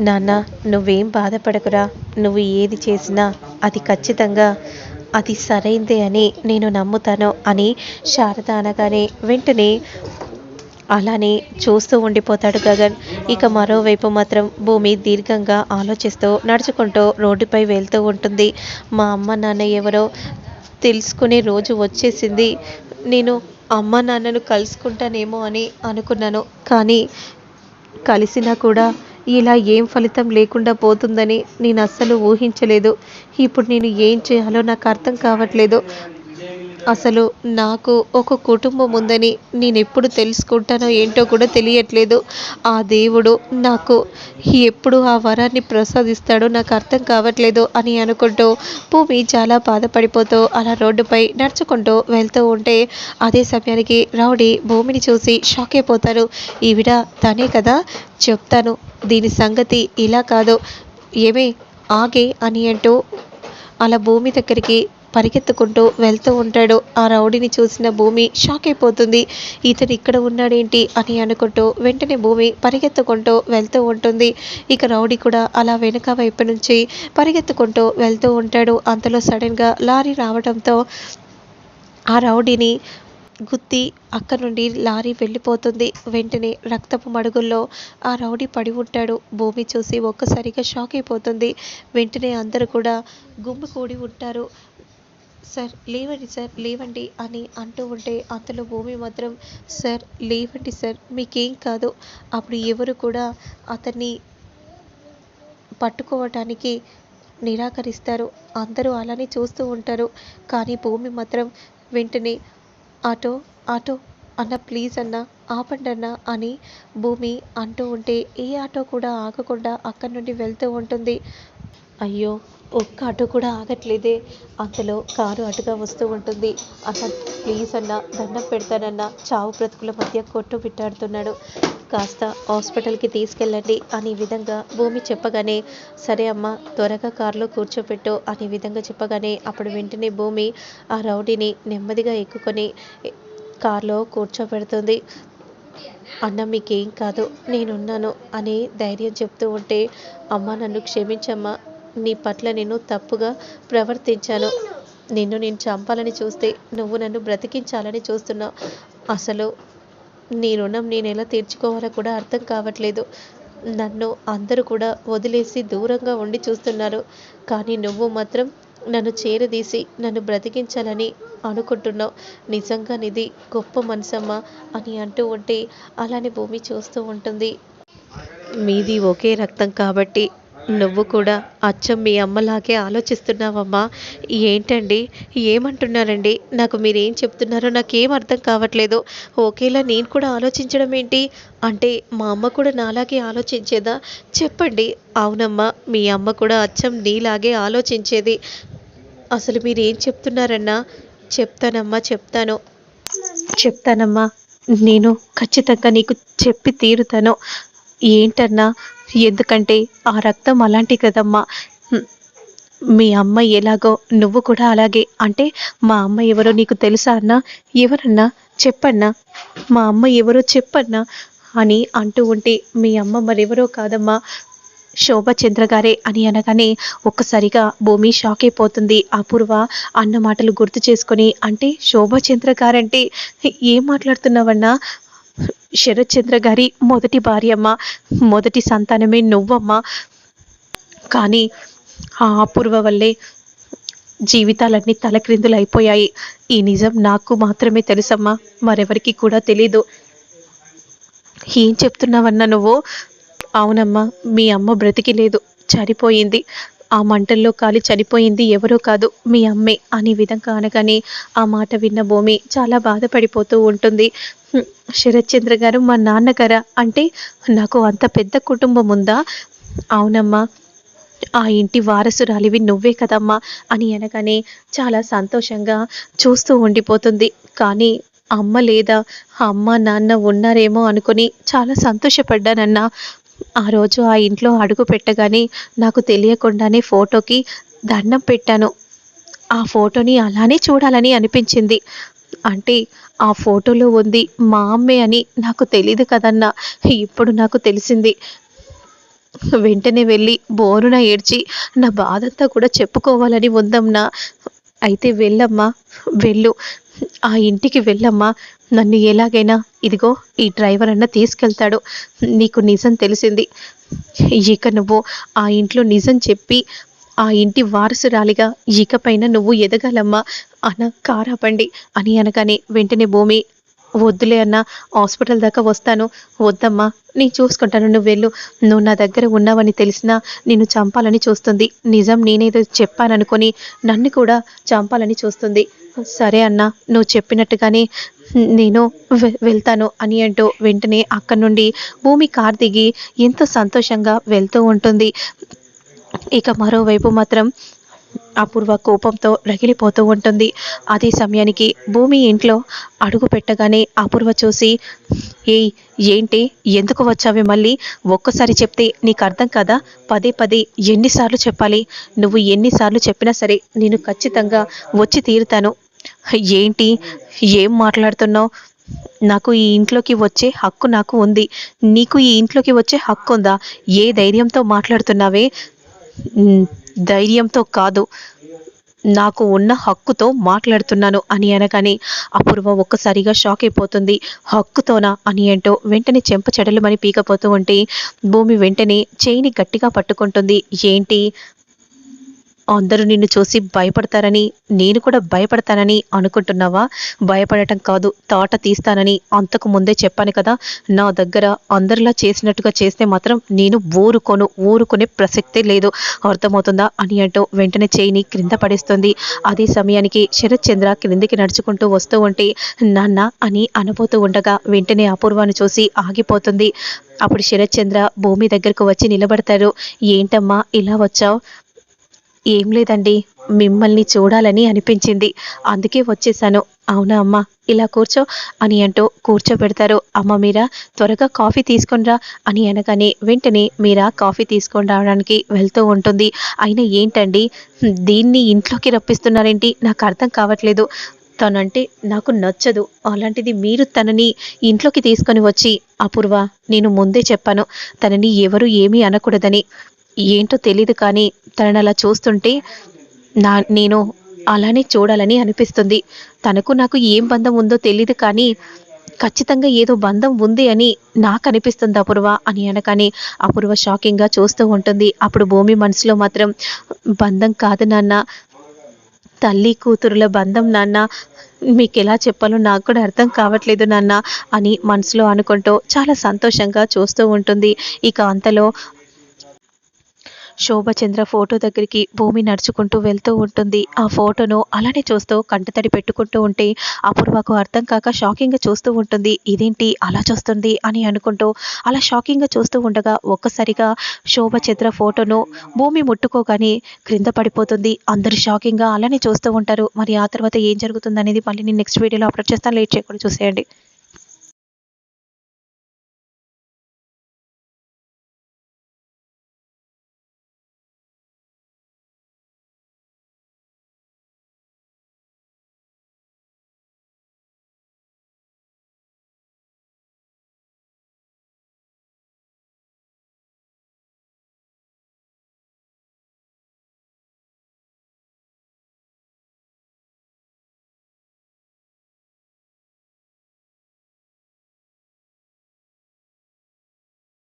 నాన్న నువ్వేం బాధపడకురా. నువ్వు ఏది చేసినా అది ఖచ్చితంగా అది సరైందే అని నేను నమ్ముతాను అని శారద అనగానే వెంటనే అలానే చూస్తూ ఉండిపోతాడు గగన్. ఇక మరోవైపు మాత్రం భూమి దీర్ఘంగా ఆలోచిస్తూ నడుచుకుంటూ రోడ్డుపై వెళ్తూ ఉంటుంది. మా అమ్మ నాన్న ఎవరో తెలుసుకునే రోజు వచ్చేసింది. నేను అమ్మ నాన్నను కలుసుకుంటానేమో అని అనుకున్నాను. కానీ కలిసినా కూడా ఇలా ఏం ఫలితం లేకుండా పోతుందని నేను అస్సలు ఊహించలేదు. ఇప్పుడు నేను ఏం చేయాలో నాకు అర్థం కావట్లేదు. అసలు నాకు ఒక కుటుంబం ఉందని నేను ఎప్పుడు తెలుసుకుంటానో ఏంటో కూడా తెలియట్లేదు. ఆ దేవుడు నాకు ఎప్పుడు ఆ వరాన్ని ప్రసాదిస్తాడో నాకు అర్థం కావట్లేదు అని అనుకుంటూ భూమి చాలా బాధపడిపోతూ అలా రోడ్డుపై నడుచుకుంటూ వెళ్తూ ఉంటే అదే సమయానికి రౌడీ భూమిని చూసి షాక్ అయిపోతారు. ఈవిడ తనే కదా చెప్తాను దీని సంగతి ఇలా కాదు ఏమే ఆగే అని అంటూ అలా భూమి దగ్గరికి పరిగెత్తుకుంటూ వెళ్తూ ఉంటాడు. ఆ రౌడీని చూసిన భూమి షాక్ అయిపోతుంది. ఇతను ఇక్కడ ఉన్నాడేంటి అని అనుకుంటూ వెంటనే భూమి పరిగెత్తుకుంటూ వెళ్తూ ఉంటుంది. ఇక రౌడీ కూడా అలా వెనుక వైపు నుంచి పరిగెత్తుకుంటూ వెళ్తూ ఉంటాడు. అంతలో సడన్గా లారీ రావడంతో ఆ రౌడీని గుత్తి అక్కడ నుండి లారీ వెళ్ళిపోతుంది. వెంటనే రక్తపు మడుగుల్లో ఆ రౌడీ పడి ఉంటాడు. భూమి చూసి ఒక్కసారిగా షాక్ అయిపోతుంది. వెంటనే అందరూ కూడా గుమ్మి కూడి ఉంటారు. సార్ లేవండి సార్ లేవండి అని అంటూ ఉంటే అంతలో భూమి మాత్రం సార్ లేవండి సార్ మీకేం కాదు. అప్పుడు ఎవరు కూడా అతన్ని పట్టుకోవటానికి నిరాకరిస్తారు. అందరూ అలానే చూస్తూ ఉంటారు. కానీ భూమి మాత్రం వెంటనే ఆటో ఆటో అన్న ప్లీజ్ అన్న ఆపండి అన్న అని భూమి అంటూ ఉంటే ఏ ఆటో కూడా ఆగకుండా అక్కడి నుండి వెళ్తూ ఉంటుంది. అయ్యో ఒక్క ఆటో కూడా ఆగట్లేదే. అంతలో కారు అటుగా వస్తూ ఉంటుంది. అన్న ప్లీజ్ అన్న దండం పెడతానన్న చావు బ్రతుకుల మధ్య కొట్టు పెట్టాడుతున్నాడు కాస్త హాస్పిటల్కి తీసుకెళ్ళండి అనే విధంగా భూమి చెప్పగానే సరే అమ్మ త్వరగా కారులో కూర్చోపెట్టు అనే విధంగా చెప్పగానే అప్పుడు వెంటనే భూమి ఆ రౌడీని నెమ్మదిగా ఎక్కుకొని కారులో కూర్చోబెడుతుంది. అన్న మీకేం కాదు నేనున్నాను అని ధైర్యం చెప్తూ ఉంటే అమ్మ నన్ను క్షమించమ్మా నీ పట్ల నేను తప్పుగా ప్రవర్తించాను. నిన్ను నేను చంపాలని చూస్తే నువ్వు నన్ను బ్రతికించాలని చూస్తున్నావు. అసలు నీ రుణం నేను ఎలా తీర్చుకోవాలో కూడా అర్థం కావట్లేదు. నన్ను అందరూ కూడా వదిలేసి దూరంగా ఉండి చూస్తున్నారు. కానీ నువ్వు మాత్రం నన్ను చేరదీసి నన్ను బ్రతికించాలని అనుకుంటున్నావు. నిజంగా నిది గొప్ప మనసమ్మా అని అంటూ ఉంటే అలానే భూమి చూస్తూ ఉంటుంది. మీది ఒకే రక్తం కాబట్టి నువ్వు కూడా అచ్చం మీ అమ్మలాగే ఆలోచిస్తున్నావమ్మా. ఏంటండి? ఏమంటున్నారండి? నాకు మీరేం చెప్తున్నారో నాకేం అర్థం కావట్లేదు. ఒకేలా నేను కూడా ఆలోచించడం ఏంటి? అంటే మా అమ్మ కూడా నాలాగే ఆలోచించేదా? చెప్పండి. అవునమ్మా మీ అమ్మ కూడా అచ్చం నీలాగే ఆలోచించేది. అసలు మీరేం చెప్తున్నారన్నా? చెప్తానమ్మా చెప్తాను. చెప్తానమ్మా. నేను ఖచ్చితంగా నీకు చెప్పి తీరుతాను. ఏంటన్నా? ఎందుకంటే ఆ రక్తం అలాంటి కదమ్మా. మీ అమ్మ ఎలాగో నువ్వు కూడా అలాగే. అంటే మా అమ్మ ఎవరో నీకు తెలుసా అన్నా? ఎవరన్నా? చెప్పన్నా? మా అమ్మ ఎవరో చెప్పన్నా? అని అంటూ ఉంటే మీ అమ్మ మరెవరో కాదమ్మా? శోభచంద్ర గారే అని అనగానే ఒక్కసారిగా భూమి షాక్ అయిపోతుంది. అపూర్వ అన్న మాటలు గుర్తు చేసుకొని అంటే శోభచంద్ర గారంటే ఏం మాట్లాడుతున్నావన్నా? శరత్చంద్ర గారి మొదటి భార్యమ్మ మొదటి సంతానమే నువ్వమ్మా. కానీ ఆ అపూర్వ వల్లే జీవితాలన్నీ తలక్రిందులు అయిపోయాయి ఈ నిజం నాకు మాత్రమే తెలుసమ్మా. మరెవరికి కూడా తెలీదు. ఏం చెప్తున్నావన్నా నువ్వు? అవునమ్మా మీ అమ్మ బ్రతికి లేదు చనిపోయింది. ఆ మంటల్లో కాలి చనిపోయింది ఎవరో కాదు మీ అమ్మే అనే విధంగా అనగానే ఆ మాట విన్న భూమి చాలా బాధపడిపోతూ ఉంటుంది. శరత్చంద్ర గారు మా నాన్నగారా? అంటే నాకు అంత పెద్ద కుటుంబం ఉందా? అవునమ్మా ఆ ఇంటి వారసురాలివి నువ్వే కదమ్మా అని అనగానే చాలా సంతోషంగా చూస్తూ ఉండిపోతుంది. కానీ అమ్మ లేదా? అమ్మ నాన్న ఉన్నారేమో అనుకుని చాలా సంతోషపడ్డానన్నా. ఆ రోజు ఆ ఇంట్లో అడుగు పెట్టగానే నాకు తెలియకుండానే ఫోటోకి దండం పెట్టాను. ఆ ఫోటోని అలానే చూడాలని అనిపించింది. అంటే ఆ ఫోటోలో ఉంది మా అమ్మే అని నాకు తెలియదు కదన్నా. ఇప్పుడు నాకు తెలిసింది. వెంటనే వెళ్ళి బోరున ఏడ్చి నా బాధంతా కూడా చెప్పుకోవాలని ఉందమ్నా. అయితే వెళ్ళమ్మా వెళ్ళు. ఆ ఇంటికి వెళ్ళమ్మా. నన్ను ఎలాగైనా ఇదిగో ఈ డ్రైవర్ అన్న తీసుకెళ్తాడు. నీకు నిజం తెలిసింది. ఇక నువ్వు ఆ ఇంట్లో నిజం చెప్పి ఆ ఇంటి వారసురాలిగా ఇకపైన నువ్వు ఎదగాలమ్మా. అన్న కారాపండి అని అనగానే వెంటనే భూమి వద్దులే అన్న హాస్పిటల్ దాకా వస్తాను. వద్దమ్మా నేను చూసుకుంటాను. నువ్వు వెళ్ళు. నువ్వు నా దగ్గర ఉన్నావని తెలిసినా నిన్ను చంపాలని చూస్తుంది. నిజం నేనేదో చెప్పాననుకొని నన్ను కూడా చంపాలని చూస్తుంది. సరే అన్న నువ్వు చెప్పినట్టుగానే నేను వెళ్తాను అని అంటూ వెంటనే అక్కడి నుండి భూమి కార్ దిగి ఎంతో సంతోషంగా వెళ్తూ ఉంటుంది. ఇక మరోవైపు మాత్రం అపూర్వ కోపంతో రగిలిపోతూ ఉంటుంది. అదే సమయానికి భూమి ఇంట్లో అడుగు పెట్టగానే అపూర్వ చూసి ఏయ్ ఏంటి? ఎందుకు వచ్చావి మళ్ళీ? ఒక్కసారి చెప్తే నీకు అర్థం కదా? పదే పదే ఎన్నిసార్లు చెప్పాలి. నువ్వు ఎన్నిసార్లు చెప్పినా సరే నేను ఖచ్చితంగా వచ్చి తీరుతాను. ఏంటి? ఏం మాట్లాడుతున్నావు? నాకు ఈ ఇంట్లోకి వచ్చే హక్కు నాకు ఉంది. నీకు ఈ ఇంట్లోకి వచ్చే హక్కు ఉందా ఏ ధైర్యంతో మాట్లాడుతున్నావే? ధైర్యంతో కాదు. నాకు ఉన్న హక్కుతో మాట్లాడుతున్నాను అని అనగానే అపూర్వ ఒక్కసారిగా షాక్ అయిపోతుంది. హక్కుతోనా అని ఏంటో వెంటనే చెంప చెడలుమని పీకపోతూ ఉంటే భూమి వెంటనే చేయిని గట్టిగా పట్టుకుంటుంది. ఏంటి? అందరూ నిన్ను చూసి భయపడతారని నేను కూడా భయపడతానని అనుకుంటున్నావా? భయపడటం కాదు తాట తీస్తానని అంతకు ముందే చెప్పాను కదా. నా దగ్గర అందరిలా చేసినట్టుగా చేస్తే మాత్రం నేను ఊరుకోను ఊరుకునే ప్రసక్తే లేదు. అర్థమవుతుందా? అని అంటూ వెంటనే చేయిని క్రింద పడేస్తుంది. అదే సమయానికి శరత్ చంద్ర క్రిందికి నడుచుకుంటూ వస్తూ ఉంటే నాన్న అని అనబోతూ ఉండగా వెంటనే అపూర్వాన్ని చూసి ఆగిపోతుంది. అప్పుడు శరత్ చంద్ర భూమి దగ్గరకు వచ్చి నిలబడతారు. ఏంటమ్మా ఇలా వచ్చావు? ఏం లేదండి మిమ్మల్ని చూడాలని అనిపించింది. అందుకే వచ్చేసాను. అవునా అమ్మ ఇలా కూర్చో అని అంటూ కూర్చోబెడతారు. అమ్మ మీరా త్వరగా కాఫీ తీసుకొనిరా అని అనగానే వెంటనే మీరా కాఫీ తీసుకొని రావడానికి వెళ్తూ ఉంటుంది. అయినా ఏంటండి దీన్ని ఇంట్లోకి రప్పిస్తున్నారేంటి? నాకు అర్థం కావట్లేదు. తనంటే నాకు నచ్చదు. అలాంటిది మీరు తనని ఇంట్లోకి తీసుకొని వచ్చి అపూర్వ నేను ముందే చెప్పాను. తనని ఎవరు ఏమీ అనకూడదని. ఏంటో తెలియదు కానీ తనని అలా చూస్తుంటే నా నేను అలానే చూడాలని అనిపిస్తుంది. తనకు నాకు ఏం బంధం ఉందో తెలియదు కానీ ఖచ్చితంగా ఏదో బంధం ఉంది అని నాకు అనిపిస్తుంది అపూర్వ అని అనగానే అపూర్వ షాకింగ్గా చూస్తూ ఉంటుంది. అప్పుడు భూమి మనసులో మాత్రం బంధం కాదు నాన్న. తల్లి కూతురుల బంధం నాన్న. మీకు ఎలా చెప్పాలో నాకు కూడా అర్థం కావట్లేదు నాన్న అని మనసులో అనుకుంటూ చాలా సంతోషంగా చూస్తూ ఉంటుంది. ఇక అంతలో శోభచంద్ర ఫోటో దగ్గరికి భూమి నడుచుకుంటూ వెళ్తూ ఉంటుంది. ఆ ఫోటోను అలానే చూస్తూ కంటతడి పెట్టుకుంటూ ఉంటే అపూర్వకు అర్థం కాక షాకింగ్గా చూస్తూ ఉంటుంది. ఇదేంటి అలా చూస్తుంది? అని అనుకుంటూ అలా షాకింగ్గా చూస్తూ ఉండగా ఒక్కసారిగా శోభచంద్ర ఫోటోను భూమి ముట్టుకోగానే క్రింద పడిపోతుంది. అందరూ షాకింగ్గా అలానే చూస్తూ ఉంటారు. మరి ఆ తర్వాత ఏం జరుగుతుంది అనేది మళ్ళీ నేను నెక్స్ట్ వీడియోలో అప్లోడ్ చేస్తాను. లేట్ చేయకుండా చూసేయండి.